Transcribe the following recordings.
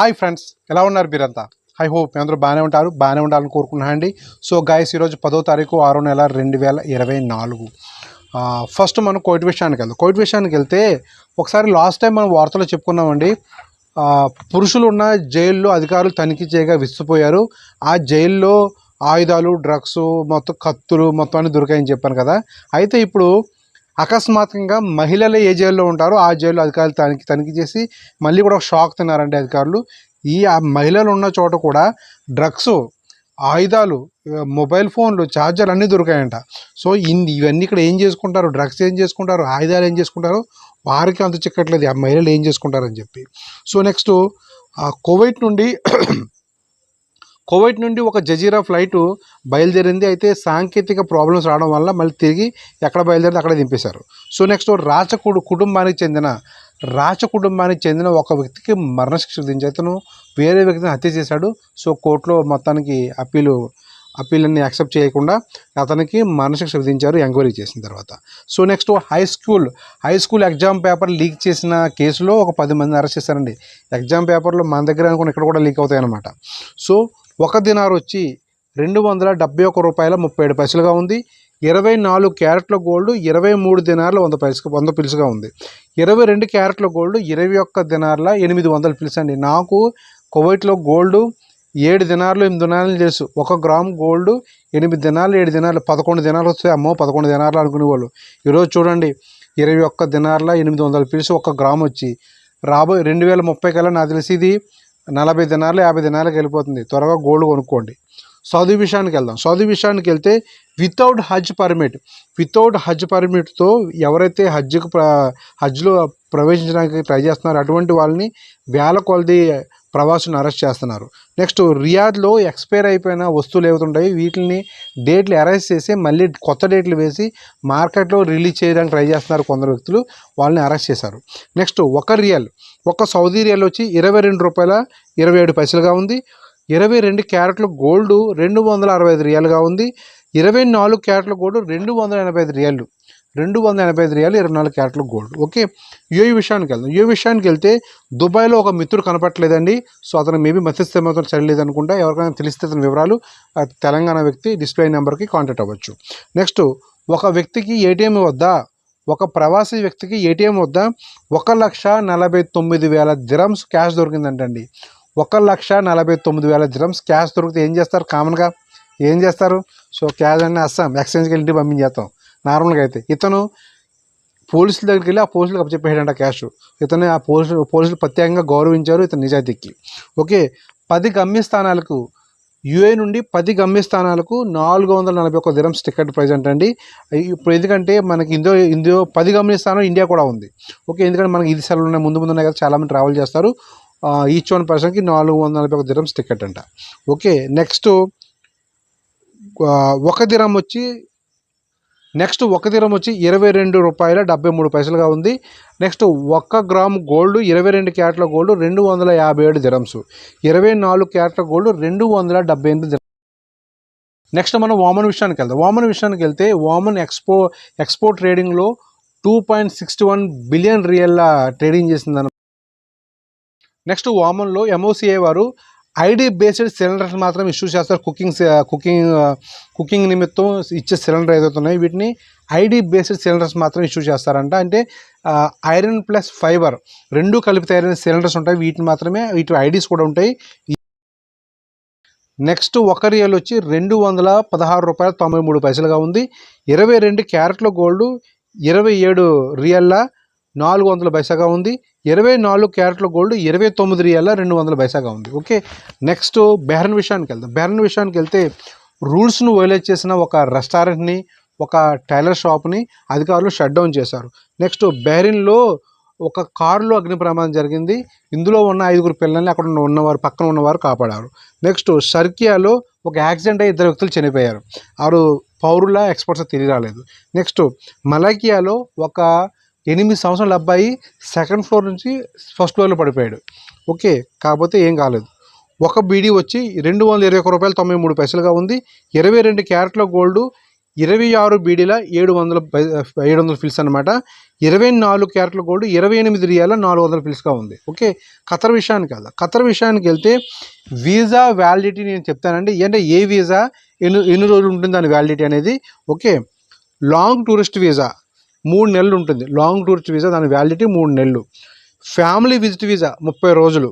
Hi friends ఎలా ఉన్నారు మీరంతా? ఐ హోప్ మీ అందరూ బాగానే ఉంటారు. బాగానే ఉండాలని కోరుకున్నాను అండి. సో గాయస్ ఈరోజు పదో తారీఖు ఆరో నెల రెండు వేల ఇరవై నాలుగు. ఫస్ట్ మనం కోవిడ్ విషయానికి వెళ్దాం. కోవిడ్ విషయానికి వెళ్తే ఒకసారి లాస్ట్ టైం మనం వార్తలో చెప్పుకున్నామండి. పురుషులు ఉన్న జైల్లో అధికారులు తనిఖీ చేయగా విసిపోయారు. ఆ జైల్లో ఆయుధాలు డ్రగ్స్ మొత్తం కత్తులు మొత్తం అన్ని దొరికాయని చెప్పాను కదా. అయితే ఇప్పుడు అకస్మాత్తుగా మహిళలు ఏ జైల్లో ఉంటారో ఆ జైల్లో అధికారులు తనిఖీ తనిఖీ చేసి మళ్ళీ కూడా ఒక షాక్ తిన్నారండి అధికారులు. ఈ ఆ మహిళలు ఉన్న చోట కూడా డ్రగ్స్ ఆయుధాలు మొబైల్ ఫోన్లు ఛార్జర్లు అన్నీ దొరికాయంట. సో ఇవన్నీ ఇక్కడ ఏం చేసుకుంటారు? డ్రగ్స్ ఏం చేసుకుంటారు? ఆయుధాలు ఏం చేసుకుంటారు? వారికి అంత చిక్కట్లేదు. ఆ మహిళలు ఏం చేసుకుంటారని చెప్పి. సో నెక్స్ట్ కోవిడ్ నుండి కువైట్ నుండి ఒక జజీరా ఫ్లైట్ బయలుదేరింది. అయితే సాంకేతిక ప్రాబ్లమ్స్ రావడం వల్ల మళ్ళీ తిరిగి ఎక్కడ బయలుదేరింది అక్కడే దింపేశారు. సో నెక్స్ట్ రాచకుడు కుటుంబానికి చెందిన రాచ కుటుంబానికి చెందిన ఒక వ్యక్తికి మరణశిక్ష విధించేతను వేరే వ్యక్తిని హత్య చేశాడు. సో కోర్టులో మొత్తానికి అప్పీలు అప్పీలన్నీ యాక్సెప్ట్ చేయకుండా అతనికి మరణశిక్ష విధించారు ఎంక్వైరీ చేసిన తర్వాత. So next high school high school exam paper leak చేసిన కేసులో ఒక పది మందిని అరెస్ట్ చేశారండి. ఎగ్జామ్ పేపర్లు మన దగ్గర అనుకుని ఇక్కడ కూడా లీక్ అవుతాయి అన్నమాట సో ఒక దినార్ వచ్చి రెండు వందల డెబ్బై ఒక రూపాయల ముప్పై ఏడు పైసలుగా ఉంది. ఇరవై నాలుగు క్యారెట్ల గోల్డ్ ఇరవై మూడు దినార్ల వంద పైసలు వంద పిలుసుగా ఉంది. ఇరవై రెండు క్యారెట్ల గోల్డ్ ఇరవై ఒక్క దినార్ల ఎనిమిది వందల పిలుసండి నాకు కువైట్లో గోల్డ్ ఏడు దినార్లు ఎనిమిది దినాలు తెలుసు. ఒక గ్రామ్ గోల్డ్ ఎనిమిది దినాలు ఏడు దినాలు పదకొండు దినాలు వస్తాయి. అమ్మో పదకొండు దినాలు అనుకునేవాళ్ళు. ఈరోజు చూడండి ఇరవై ఒక్క దినార్ల ఎనిమిది వందల పిలుసు ఒక గ్రామ్ వచ్చి. రాబోయే రెండు వేల ముప్పై కల్లా నాకు తెలిసి ఇది నలభై దినాలు యాభై దినాలకు వెళ్ళిపోతుంది. త్వరగా గోల్డ్ కొనుక్కోండి. సౌదీ విషయానికి వెళ్దాం. సౌదీ విషయానికి వెళ్తే without Hajj permit without Hajj పర్మిట్తో ఎవరైతే హజ్కి ప్ర హజ్లో ప్రవేశించడానికి ట్రై చేస్తున్నారో అటువంటి వాళ్ళని వేల కొలది ప్రవాసులను అరెస్ట్ చేస్తున్నారు. నెక్స్ట్ రియాద్లో ఎక్స్పైర్ అయిపోయిన వస్తువులు ఏవైతుంటాయి వీటిని డేట్లు అరెస్ట్ చేసి మళ్ళీ కొత్త డేట్లు వేసి మార్కెట్లో రిలీజ్ చేయడానికి ట్రై చేస్తున్నారు కొందరు వ్యక్తులు. వాళ్ళని అరెస్ట్ చేశారు. నెక్స్ట్ ఒక రియల్ ఒక సౌదీ రియల్ వచ్చి ఇరవై రెండు రూపాయల ఇరవై ఏడు పైసలుగా ఉంది. ఇరవై రెండు క్యారెట్లు గోల్డ్ రెండు వందల అరవై ఐదు రియల్గా ఉంది. ఇరవై నాలుగు క్యారెట్ల గోల్డ్ రెండు వందల ఎనభై ఐదు రియాలు రెండు వందల ఎనభై ఐదు రియాలు ఇరవై నాలుగు క్యారెట్ల గోల్డ్. ఓకే యుఏ విషయానికి వెళ్దాం. యుఏ విషయానికి వెళ్తే దుబాయ్లో ఒక మిత్రుడు కనపట్లేదండి సో అతను మేబీ మత్స్యస్థమతో చల్లలేదు అనుకుంటా ఎవరికైనా తెలిస్తే అతని వివరాలు తెలంగాణ వ్యక్తి డిస్ప్లే నెంబర్కి కాంటాక్ట్ అవ్వచ్చు. నెక్స్ట్ ఒక వ్యక్తికి ఏటీఎం వద్ద? ఒక ప్రవాసీ వ్యక్తికి ఏటీఎం వద్ద? ఒక లక్ష నలభై తొమ్మిది వేల దిరమ్స్ క్యాష్ దొరికిందంటండి. ఒక లక్ష నలభై తొమ్మిది వేల దిరమ్స్ క్యాష్ దొరికితే ఏం చేస్తారు? కామన్గా ఏం చేస్తారు? సో క్యాష్ అన్నీ వస్తాం ఎక్స్చేంజ్కి వెళ్ళి పంపించేస్తాం. నార్మల్గా అయితే. ఇతను పోలీసుల దగ్గరికి వెళ్ళి ఆ పోలీసులకు అప్పచెప్పేయడంట క్యాష్. ఇతను ఆ పోలీసులు పోలీసులు ప్రత్యేకంగా గౌరవించారు ఇతను నిజాయితీకి. ఓకే పది గమ్యస్థానాలకు యుఏ నుండి పది గమ్యస్థానాలకు నాలుగు వందల నలభై ఒక్క దిరమ్స్ టికెట్ ప్రైజ్ అంటండి. ఇప్పుడు ఎందుకంటే మనకి ఇందో ఇందో పది గమ్యస్థానం ఇండియా కూడా ఉంది. ఓకే ఎందుకంటే మనకి ఇది సెలవులు ఉన్నాయి ముందు ముందు ఉన్నాయి కదా చాలామంది ట్రావెల్ చేస్తారు. ఈచ్ వన్ పర్సన్కి నాలుగు వందల నలభై ఒక దిరమ్స్ టికెట్ అంట. ఓకే నెక్స్ట్ ఒక దిరం వచ్చి నెక్స్ట్ ఒక దిరం వచ్చి ఇరవై రెండు రూపాయల డెబ్బై మూడు పైసలుగా ఉంది. నెక్స్ట్ ఒక్క గ్రామ్ గోల్డ్ ఇరవై రెండు క్యారెట్ల గోల్డ్ రెండు వందల యాభై ఏడు దిరమ్స్ ఇరవై నాలుగు క్యారెట్ల గోల్డ్ రెండు వందల డెబ్బై ఎనిమిది నెక్స్ట్ మనం వామన్ విషయానికి వెళ్దాం. వామన్ విషయానికి వెళ్తే వామన్ ఎక్స్పో ఎక్స్పోర్ట్ ట్రేడింగ్లో two point sixty one billion రియల్ల trading చేసిందన్న నెక్స్ట్ వామన్లో ఎంఓసీఏ వారు ఐడి బేస్డ్ సిలిండర్స్ మాత్రం ఇష్యూ చేస్తారు. కుకింగ్ కుకింగ్ కుకింగ్ నిమిత్తం ఇచ్చే సిలిండర్ ఏదైతే వీటిని ఐడి బేస్డ్ సిలిండర్స్ మాత్రం ఇష్యూ చేస్తారంట. అంటే ఐరన్ ప్లస్ ఫైబర్ రెండు కలిపి తయారైన సిలిండర్స్ ఉంటాయి. వీటిని మాత్రమే వీటి ఐడీస్ కూడా ఉంటాయి. నెక్స్ట్ ఒక రియల్ వచ్చి రెండు వందల పదహారు రూపాయల తొంభై మూడు పైసలుగా ఉంది. ఇరవై రెండు క్యారెట్ల గోల్డ్ ఇరవై ఏడు రియల్లా నాలుగు వందల పైసాగా ఉంది. ఇరవై నాలుగు క్యారెట్ల గోల్డ్ ఇరవై తొమ్మిది రియల్ల రెండు వందల పైసాగా ఉంది. ఓకే నెక్స్ట్ బెహరన్ విషయానికి వెళ్దాం. బెహరన్ విషయానికి వెళ్తే రూల్స్ను వైలేట్ చేసిన ఒక రెస్టారెంట్ని ఒక టైలర్ షాప్ని అధికారులు షట్ డౌన్ చేశారు. నెక్స్ట్ బెహరిన్లో ఒక కారులో అగ్ని ప్రమాదం జరిగింది. ఇందులో ఉన్న ఐదుగురు పిల్లల్ని అక్కడ ఉన్నవారు పక్కన ఉన్నవారు కాపాడారు. నెక్స్ట్ సర్కియాలో ఒక యాక్సిడెంట్ అయ్యి ఇద్దరు వ్యక్తులు చనిపోయారు. వారు పౌరుల ఎక్స్పర్ట్స్ తిరిగి రాలేదు. నెక్స్ట్ మలాకియాలో ఒక ఎనిమిది సంవత్సరాల అబ్బాయి సెకండ్ ఫ్లోర్ నుంచి ఫస్ట్ ఫ్లోర్లో పడిపోయాడు. ఓకే కాకపోతే ఏం కాలేదు. ఒక బీడీ వచ్చి రెండు వందల ఇరవై ఒక రూపాయలు తొంభై మూడు పైసలుగా ఉంది. ఇరవై రెండు క్యారెట్ల గోల్డ్ ఇరవై ఆరు బీడీల ఏడు వందల పై- ఏడు వందల ఫిల్స్ అనమాట ఇరవై నాలుగు క్యారెట్ల గోల్డ్ ఇరవై ఎనిమిది రియాల నాలుగు వందల ఫిల్స్గా ఉంది. ఓకే ఖతర్ విషయానికి కదా ఖతర్ విషయానికి వెళ్తే వీసా వ్యాలిడిటీ నేను చెప్తానండి. అంటే ఏ వీసా? ఎన్ని ఎన్ని రోజులు ఉంటుంది దాని వ్యాలిడిటీ అనేది? Okay long tourist visa. మూడు నెలలు ఉంటుంది. లాంగ్ టూరిస్ట్ వీసా దాని వ్యాలిడిటీ మూడు నెలలు. ఫ్యామిలీ విజిట్ వీసా ముప్పై రోజులు.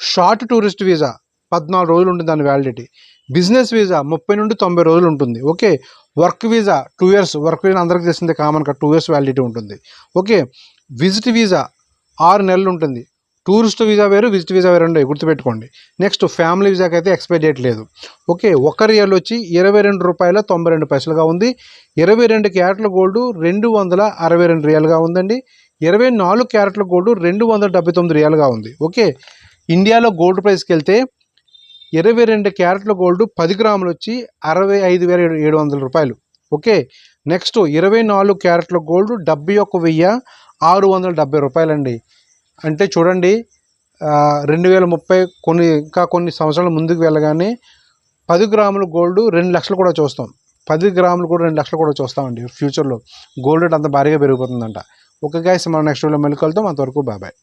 షార్ట్ టూరిస్ట్ వీసా పద్నాలుగు రోజులు ఉంటుంది దాని వ్యాలిడిటీ బిజినెస్ వీసా ముప్పై నుండి తొంభై రోజులు ఉంటుంది. Okay work visa two years work visa అందరికీ తెలిసిందే కామన్గా టూ ఇయర్స్ వ్యాలిడిటీ ఉంటుంది. ఓకే విజిట్ వీసా ఆరు నెలలు ఉంటుంది. టూరిస్ట్ వీసా వేరు విజిట్ వీసా వేరు ఉండే గుర్తుపెట్టుకోండి. నెక్స్ట్ ఫ్యామిలీ వీసాకి అయితే ఎక్స్పైర్ డేట్ లేదు. ఓకే ఒక రియల్ వచ్చి ఇరవై రెండు రూపాయల తొంభై రెండు పైసలుగా ఉంది. ఇరవై రెండు క్యారెట్ల గోల్డ్ రెండు వందల అరవై రెండు రియల్గా ఉందండి. ఇరవై నాలుగు క్యారెట్ల గోల్డ్ రెండు వందల డెబ్బై తొమ్మిది రియల్గా ఉంది. ఓకే ఇండియాలో గోల్డ్ ప్రైస్కి వెళ్తే ఇరవై రెండు క్యారెట్ల గోల్డ్ పది గ్రాములు వచ్చి అరవై ఐదు వేల ఏడు వందల రూపాయలు. ఓకే నెక్స్ట్ ఇరవై నాలుగు క్యారెట్ల గోల్డ్ డెబ్బై ఒక్క వెయ్యి ఆరు వందల డెబ్బై రూపాయలండి. అంటే చూడండి రెండు వేల ముప్పై కొన్ని ఇంకా కొన్ని సంవత్సరాల ముందుకు వెళ్ళగానే పది గ్రాముల గోల్డ్ రెండు లక్షలు కూడా చూస్తాం. పది గ్రాములు కూడా రెండు లక్షలు కూడా చూస్తామండి ఫ్యూచర్లో గోల్డ్ రేట్ అంత భారీగా పెరిగిపోతుందంట. ఒక గ్యాస్ మనం నెక్స్ట్ వీడియో మళ్ళీ కలుద్దాం. అంతవరకు బాబాయ్